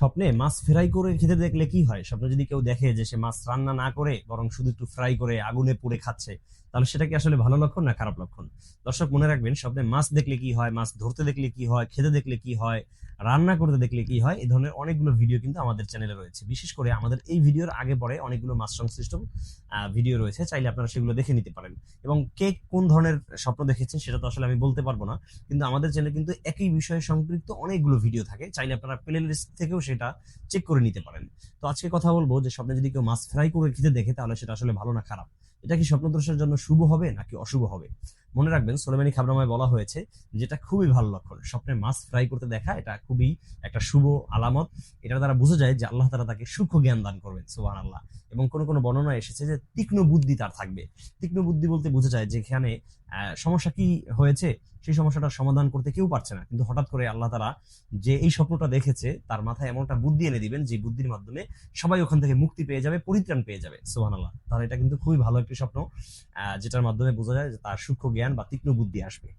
স্বপ্নে মাছ ফ্রাই করে খেতে দেখলে কি হয়? স্বপ্নে যদি কেউ দেখে যে সে মাছ রান্না না করে, বরং শুধু একটু ফ্রাই করে আগুনে পুড়ে খাচ্ছে, তাহলে সেটা কি আসলে ভালো লক্ষণ না খারাপ লক্ষণ? দর্শক মনে রাখবেন, স্বপ্নে মাছ দেখলে কি হয়, মাছ ধরতে দেখলে কি হয়, খেতে দেখলে কি হয় রান্না করতে দেখলে কি হয়? এই ধরনের অনেকগুলো ভিডিও কিন্তু আমাদের চ্যানেলে রয়েছে। বিশেষ করে আমাদের এই ভিডিওর আগে পরে অনেকগুলো সংশ্লিষ্ট আহ, ভিডিও রয়েছে। চাইলে আপনারা সেগুলো দেখে নিতে পারেন। এবং কে কোন ধরনের স্বপ্ন দেখেছেন সেটা তো আসলে আমি বলতে পারব না। কিন্তু আমাদের চ্যানেলে কিন্তু একই বিষয়ে সম্পৃক্ত অনেকগুলো ভিডিও থাকে। চাইলে আপনারা প্লে লিস্ট থেকেও সেটা চেক করে নিতে পারেন। তো আজকে কথা বলব যে স্বপ্নে যদি কেউ মাছ ফ্রাই করে খেতে দেখে তাহলে সেটা আসলে ভালো না খারাপ? এটা কি স্বপ্নদোষের জন্য শুভ হবে নাকি অশুভ হবে? মনে রাখবেন সোলেমানি খাবরামায় বলা হয়েছে যেটা খুবই ভালো লক্ষণ। স্বপ্নে মাছ ফ্রাই করতে দেখা এটা খুবই একটা শুভ আলামত। এটার দ্বারা বোঝা যায় যে আল্লাহ তারা তাকে সূক্ষ্ম জ্ঞান দান করবেন সুবাহ আল্লাহ এবং কোন কোন বর্ণনা এসেছে যে তীক্ষ্ণ বুদ্ধি তার থাকবে। তীক্ষ্ণ বুদ্ধি বলতে বোঝা যায় যে এখানে আহ, সমস্যা কি হয়েছে সেই সমস্যাটার সমাধান করতে কেউ পারছে না। কিন্তু হঠাৎ করে আল্লাহ তারা যে এই স্বপ্নটা দেখেছে তার মাথায় এমন একটা বুদ্ধি এনে দিবেন যে বুদ্ধির মাধ্যমে সবাই ওখান থেকে মুক্তি পেয়ে যাবে পরিত্রাণ পেয়ে যাবে সুহান আল্লাহ তাহলে এটা কিন্তু খুবই ভালো একটি স্বপ্ন যেটার মাধ্যমে বোঝা যায় যে তার সূক্ষ্ম জ্ঞান বা তীক্ষ্ণ বুদ্ধি আসবে।